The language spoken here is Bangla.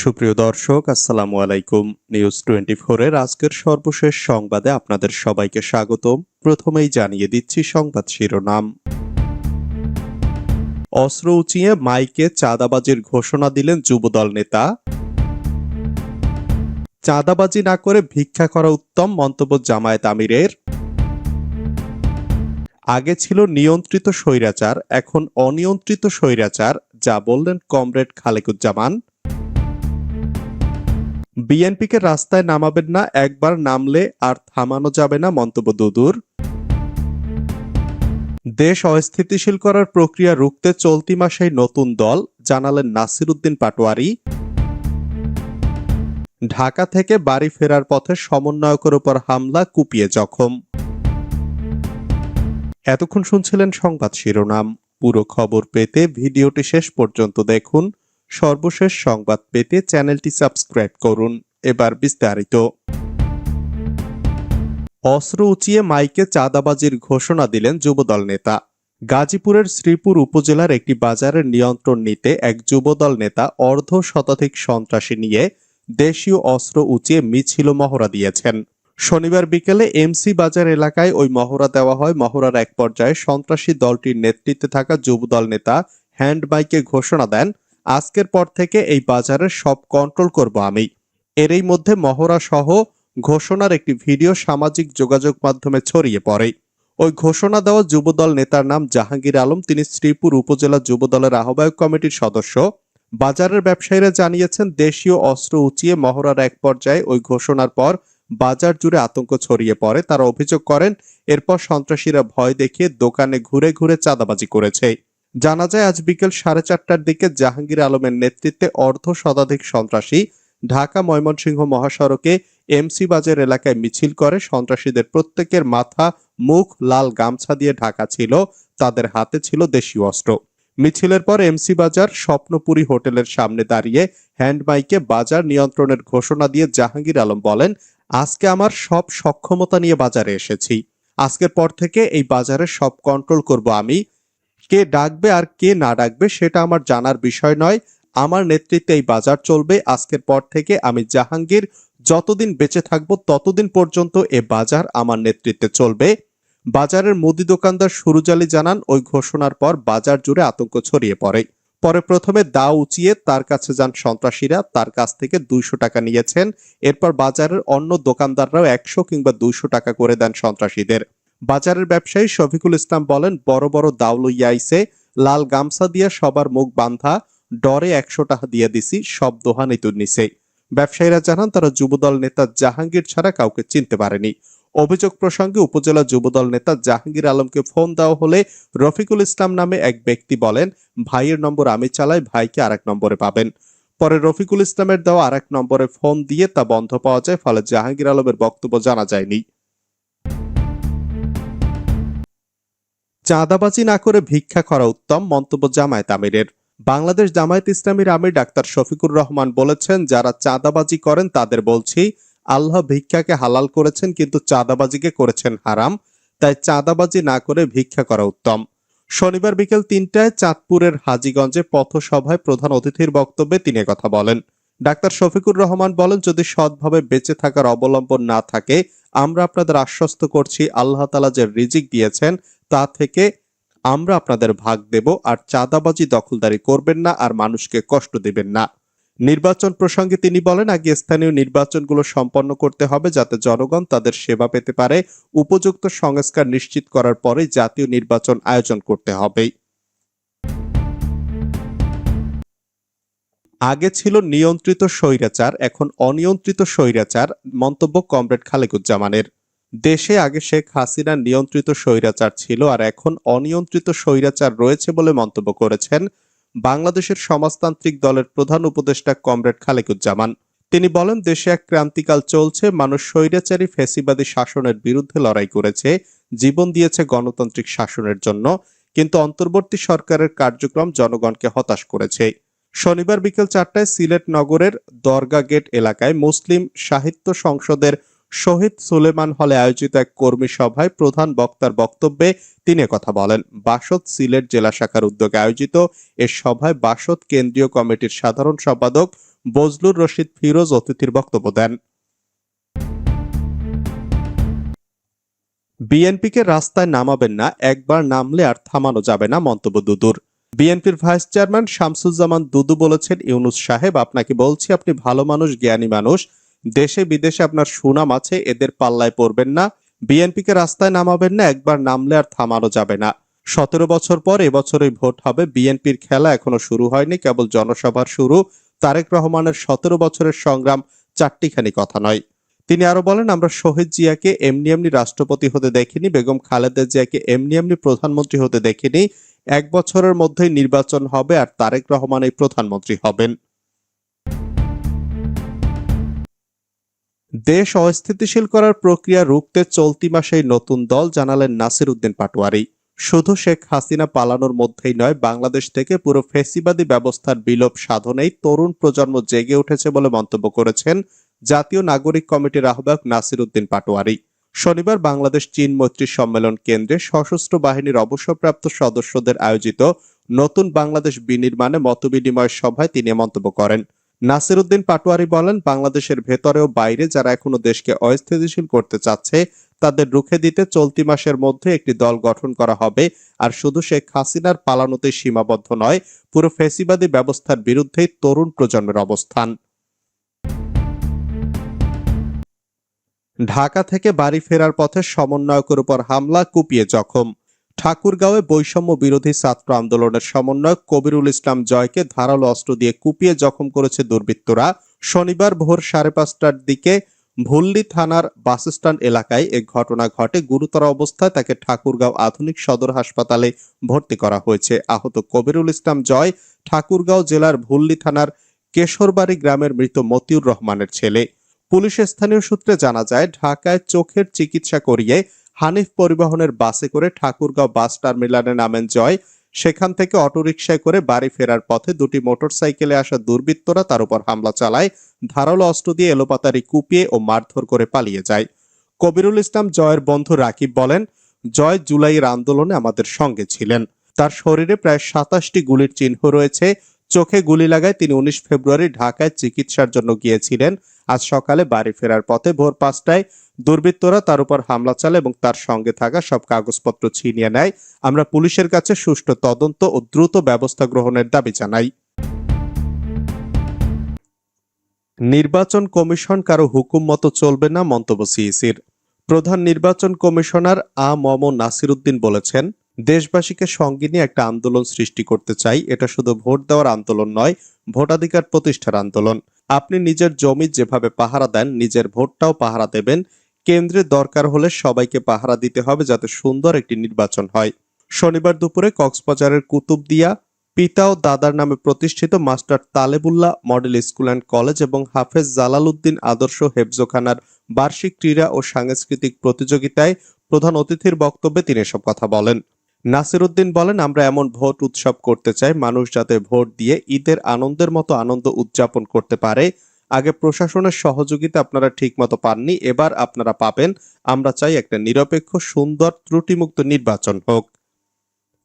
সুপ্রিয় দর্শক, আসসালামু আলাইকুম। নিউজ টোয়েন্টি এর আজকের সর্বশেষ সংবাদে আপনাদের সবাইকে স্বাগতম। প্রথমেই জানিয়ে দিচ্ছি সংবাদ শিরোনাম। অস্ত্র উঁচিয়ে মাইকে চাঁদাবাজির ঘোষণা দিলেন যুবদল নেতা। চাঁদাবাজি না করে ভিক্ষা করা উত্তম মন্তব্য জামায়াত আমিরের। আগে ছিল নিয়ন্ত্রিত স্বৈরাচার, এখন অনিয়ন্ত্রিত স্বৈরাচার, যা বললেন কমরেড খালেকুজ্জামান। বিএনপিকে রাস্তায় নামাবেন না, একবার নামলে আর থামানো যাবে না মন্তব্য দুদুর। দেশ অস্থিতিশীল করার প্রক্রিয়া রুখতে চলতি মাসেই নতুন দল, জানালেন নাসির উদ্দিন পাটোয়ারি। ঢাকা থেকে বাড়ি ফেরার পথে সমন্বয়কের উপর হামলা, কুপিয়ে জখম। এতক্ষণ শুনছিলেন সংবাদ শিরোনাম। পুরো খবর পেতে ভিডিওটি শেষ পর্যন্ত দেখুন। সর্বশেষ সংবাদ পেতে চ্যানেলটি সাবস্ক্রাইব করুন। এবার বিস্তারিত। অস্ত্র উঁচিয়ে মাইকে চাঁদাবাজির ঘোষণা দিলেন যুবদল নেতা। গাজীপুরের শ্রীপুর উপজেলার একটি বাজারের নিয়ন্ত্রণ নিতে এক যুবদল নেতা অর্ধ শতাধিক সন্ত্রাসী নিয়ে দেশীয় অস্ত্র উঁচিয়ে মিছিল মহড়া দিয়েছেন। শনিবার বিকেলে এমসি বাজার এলাকায় ওই মহড়া দেওয়া হয়। মহড়ার এক পর্যায়ে সন্ত্রাসী দলটির নেতৃত্বে থাকা যুবদল নেতা হ্যান্ড মাইকে ঘোষণা দেন আজকের পর থেকে এই বাজারের সব কন্ট্রোল করব আমি। এরই মধ্যে মহড়া সহ ঘোষণার একটি ভিডিও সামাজিক যোগাযোগ মাধ্যমে ছড়িয়ে পড়ে। ওই ঘোষণা দেওয়া যুবদল নেতার নাম জাহাঙ্গীর আলম, তিনি শ্রীপুর উপজেলা যুবদলের আহ্বায়ক কমিটির সদস্য। বাজারের ব্যবসায়ীরা জানিয়েছেন, দেশীয় অস্ত্র উঁচিয়ে মহড়ার এক পর্যায়ে ওই ঘোষণার পর বাজার জুড়ে আতঙ্ক ছড়িয়ে পড়ে। তারা অভিযোগ করেন, এরপর সন্ত্রাসীরা ভয় দেখিয়ে দোকানে ঘুরে ঘুরে চাঁদাবাজি করেছে। জানা যায় আজ বিকেল সাড়ে চারটার দিকে জাহাঙ্গীর আলমের নেতৃত্বে অর্ধ শতাধিক সন্ত্রাসী ঢাকা ময়মনসিংহ মহাসড়কে এমসি বাজার এলাকায় মিছিল করে। সন্ত্রাসীদের প্রত্যেকের মাথা, মুখ, লাল গামছা দিয়ে ঢাকা ছিল। তাদের হাতে ছিল দেশীয় অস্ত্র। মিছিলের পর এমসি বাজার স্বপ্নপুরী হোটেলের সামনে দাঁড়িয়ে হ্যান্ডমাইকে বাজার নিয়ন্ত্রণের ঘোষণা দিয়ে জাহাঙ্গীর আলম বলেন, আজকে আমার সব সক্ষমতা নিয়ে বাজারে এসেছি। আজকের পর থেকে এই বাজারে সব কন্ট্রোল করব আমি। কে ডাকবে আর কে না ডাকবে সেটা আমার জানার বিষয় নয়। আমার নেতৃত্বে এই বাজার চলবে। আজকের পর থেকে আমি জাহাঙ্গীর যতদিন বেঁচে থাকব ততদিন পর্যন্ত এ বাজার আমার নেতৃত্বে চলবে। বাজারের মুদি দোকানদার সুরুজ আলী জানান, ওই ঘোষণার পর বাজার জুড়ে আতঙ্ক ছড়িয়ে পড়ে। পরে প্রথমে দা উঁচিয়ে তার কাছে যান সন্ত্রাসীরা, তার কাছ থেকে দুইশো টাকা নিয়েছেন। এরপর বাজারের অন্য দোকানদাররাও একশো কিংবা দুইশো টাকা করে দেন সন্ত্রাসীদের। বাজারের ব্যবসায়ী শফিকুল ইসলাম বলেন, বড় বড় দাও লইয়া আইছে লাল গামছা দিয়ে সবার মুখ বান্ধা ডরে একশো টাকা দিয়ে দিছি, সব দোহানি তো নিছে ব্যবসায়ীরা জানান, তারা যুবদল নেতা জাহাঙ্গীর ছাড়া কাউকে চিনতে পারেনি। অভিযোগ প্রসঙ্গে উপজেলা যুবদল নেতা জাহাঙ্গীর আলমকে ফোন দেওয়া হলে রফিকুল ইসলাম নামে এক ব্যক্তি বলেন, ভাইয়ের নম্বর আমি চালাই, ভাইকে আরেক নম্বরে পাবেন। পরে রফিকুল ইসলামের দেওয়া আরেক নম্বরে ফোন দিয়ে তা বন্ধ পাওয়া যায়, ফলে জাহাঙ্গীর আলমের বক্তব্য জানা যায়নি। চাঁদাবাজি না করে ভিক্ষা করা উত্তম মন্তব্য জামায়াত আমিরের। বাংলাদেশ জামায়াত ইসলামীর আমির ডাক্তার শফিকুর রহমান বলেছেন, যারা চাঁদাবাজি করেন তাদের বলছি, আল্লাহ ভিক্ষাকে হালাল করেছেন কিন্তু চাঁদাবাজিকে করেছেন হারাম, তাই চাঁদাবাজি না করে ভিক্ষা করা উত্তম। শনিবার বিকেল তিনটায় চাঁদপুরের হাজীগঞ্জে পথসভায় প্রধান অতিথির বক্তব্যে তিনি কথা বলেন। ডাক্তার শফিকুর রহমান বলেন, যদি সৎভাবে বেঁচে থাকার অবলম্বন না থাকে, আমরা আপনাদের আশ্বস্ত করছি, আল্লাহ তালা যে রিজিক দিয়েছেন তা থেকে আমরা আপনাদের ভাগ দেব আর চাঁদাবাজি দখলদারি করবেন না আর মানুষকে কষ্ট দেবেন না। নির্বাচন প্রসঙ্গে তিনি বলেন, আগে স্থানীয় নির্বাচনগুলো সম্পন্ন করতে হবে যাতে জনগণ তাদের সেবা পেতে পারে। উপযুক্ত সংস্কার নিশ্চিত করার পরে জাতীয় নির্বাচন আয়োজন করতে হবে। আগে ছিল নিয়ন্ত্রিত স্বৈরাচার, এখন অনিয়ন্ত্রিত স্বৈরাচার, মন্তব্য কমরেড খালেকুজ্জামানের। দেশে আগে শেখ হাসিনা নিয়ন্ত্রিত স্বৈরাচার ছিল আর এখন অনিয়ন্ত্রিত স্বৈরাচার রয়েছে বলে মন্তব্য করেছেন বাংলাদেশের সমাজতান্ত্রিক দলের প্রধান উপদেষ্টা কমরেড খালেকুজ্জামান। তিনি বলেন, দেশে এক ক্রান্তিকাল চলছে, মানুষ স্বৈরাচারী ফেসিবাদী শাসনের বিরুদ্ধে লড়াই করেছে, জীবন দিয়েছে গণতান্ত্রিক শাসনের জন্য, কিন্তু অন্তর্বর্তী সরকারের কার্যক্রম জনগণকে হতাশ করেছে। শনিবার বিকেল চারটায় সিলেট নগরের দরগা গেট এলাকায় মুসলিম সাহিত্য সংসদের শহীদ সুলেমান হলে আয়োজিত এক কর্মী সভায় প্রধান বক্তার বক্তব্যে তিনি কথা বলেন, বাসদ সিলেট জেলা শাখার উদ্যোগে আয়োজিত এ সভায় বাসদ কেন্দ্রীয় কমিটির সাধারণ সম্পাদক বজলুর রশিদ ফিরোজ অতিথির বক্তব্য দেন। বিএনপিকে রাস্তায় নামাবেন না, একবার নামলে আর থামানো যাবে না মন্তব্য দুদুর। বিএনপির ভাইস চেয়ারম্যান শামসুজ্জামান দুদু বলেছেন, ইউনুস সাহেব, আপনাকে বলছি আপনি ভালো মানুষ, জ্ঞানী মানুষ দেশে বিদেশে আপনার সুনাম আছে, এদের পাল্লায় পড়বেন না। বিএনপিকে রাস্তায় নামাবেন না, একবার নামলে আর থামানো যাবে না। সতেরো বছর পর এবছরই ভোট হবে। বিএনপির খেলা এখনও শুরু হয়নি, কেবল জনসভার শুরু। তারেক রহমানের সতেরো বছরের সংগ্রাম চারটিখানি কথা নয়। তিনি আরও বলেন, আমরা শহীদ জিয়াকে এমনি এমনি রাষ্ট্রপতি হতে দেখিনি, বেগম খালেদা জিয়াকে এমনি এমনি প্রধানমন্ত্রী হতে দেখিনি। এক বছরের মধ্যেই নির্বাচন হবে আর তারেক রহমান এই প্রধানমন্ত্রী হবেন। দেশ অস্থিতিশীল করার প্রক্রিয়া রুখতে চলতি মাসেই নতুন দল জানালেন নাসির উদ্দিন পাটোয়ারি। শুধু শেখ হাসিনা পালানোর মধ্যেই নয়, বাংলাদেশ থেকে পুরো ফেসিবাদী ব্যবস্থার বিলোপ সাধনেই তরুণ প্রজন্ম জেগে উঠেছে বলে মন্তব্য করেছেন জাতীয় নাগরিক কমিটির আহ্বায়ক নাসির উদ্দিন পাটোয়ারি। শনিবার বাংলাদেশ চীন মৈত্রী সম্মেলন কেন্দ্রে সশস্ত্র বাহিনীর অবসরপ্রাপ্ত সদস্যদের আয়োজিত নতুন বাংলাদেশ বিনির্মাণে মতবিনিময় সভায় তিনি মন্তব্য করেন। নাসির উদ্দিন পাটোয়ারি বলেন, বাংলাদেশের ভেতরে ও বাইরে যারা এখনও দেশকে অস্থিতিশীল করতে চাচ্ছে, তাদের রুখে দিতে চলতি মাসের মধ্যে একটি দল গঠন করা হবে। আর শুধু শেখ হাসিনার পালানোতে সীমাবদ্ধ নয়, পুরো ফেসিবাদী ব্যবস্থার বিরুদ্ধেই তরুণ প্রজন্মের অবস্থান। ঢাকা থেকে বাড়ি ফেরার পথে সমন্বয়কের উপর হামলা, কুপিয়ে জখম। ঠাকুরগাঁওয়ে বৈষম্য বিরোধী ছাত্র আন্দোলনের সমন্বয়ক কবিরুল ইসলাম জয়কে ধারালো অস্ত্র দিয়ে কুপিয়ে জখম করেছে দুর্বৃত্তরা। শনিবার ভোর সাড়ে পাঁচটার দিকে ভুল্লি থানার বাসস্ট্যান্ড এলাকায় এ ঘটনা ঘটে। গুরুতর অবস্থায় তাকে ঠাকুরগাঁও আধুনিক সদর হাসপাতালে ভর্তি করা হয়েছে। আহত কবিরুল ইসলাম জয় ঠাকুরগাঁও জেলার ভুল্লি থানার কেশরবাড়ি গ্রামের মৃত মতিউর রহমানের ছেলে। পুলিশ স্থানীয় সূত্রে জানা যায়, ঢাকায় চোখের চিকিৎসা করিয়ে হানিফ পরিবহনের বাসে করে ঠাকুরগাঁও বাস টার্মিনালে নামেন জয়। সেখান থেকে অটোরিকশায় করে বাড়ি ফেরার পথে দুটি মোটরসাইকেলে আসা দুর্বৃত্তরা তার উপর হামলা চালায়, ধারালো অস্ত্র দিয়ে এলোপাতারি কুপিয়ে ও মারধর করে পালিয়ে যায়। কবিরুল ইসলাম জয়ের বন্ধু রাকিব বলেন, জয় জুলাইয়ের আন্দোলনে আমাদের সঙ্গে ছিলেন। তার শরীরে প্রায় সাতাশটি গুলির চিহ্ন রয়েছে। চোখে গুলি লাগায় তিনি উনিশ ফেব্রুয়ারি ঢাকায় চিকিৎসার জন্য গিয়েছিলেন। আজ সকালে বাড়ি ফেরার পথে ভোর পাঁচটায় দুর্বৃত্তরা তার উপর হামলা চালায় এবং তার সঙ্গে থাকা সব কাগজপত্র ছিনিয়ে নেয়। আমরা পুলিশের কাছে সুষ্ঠু তদন্ত ও দ্রুত ব্যবস্থা গ্রহণের দাবি জানাই। নির্বাচন কমিশন কারও হুকুম মতো চলবে না, মন্তব্য সিইসির। প্রধান নির্বাচন কমিশনার আ মম নাসির উদ্দিন বলেছেন দেশবাসীকে সঙ্গে নিয়ে একটা আন্দোলন সৃষ্টি করতে চাই। এটা শুধু ভোট দেওয়ার আন্দোলন নয়, ভোটাধিকার প্রতিষ্ঠার আন্দোলন। আপনি নিজের জমি যেভাবে পাহারা দেন, নিজের ভোটটাও পাহারা দেবেন। কেন্দ্রে দরকার হলে সবাইকে পাহারা দিতে হবে যাতে সুন্দর একটি নির্বাচন হয়। শনিবার দুপুরে কক্সবাজারের কুতুবদিয়া পিতা ও দাদার নামে প্রতিষ্ঠিত master Talebullah model school and college এবং হাফেজ জালালউদ্দিন আদর্শ হেফজোখানার বার্ষিক ক্রীড়া ও সাংস্কৃতিক প্রতিযোগিতায় প্রধান অতিথির বক্তব্যে তিনি এসব কথা বলেন। নাসিরুদ্দিন বলেন, আমরা এমন ভোট উৎসব করতে চাই, মানুষ যাতে ভোট দিয়ে ঈদের আনন্দের মতো আনন্দ উদযাপন করতে পারে। আগে প্রশাসনের সহযোগিতা আপনারা ঠিকমতো পাননি, এবার আপনারা পাবেন। আমরা চাই একটা নিরপেক্ষ, সুন্দর, ত্রুটিমুক্ত নির্বাচন হোক।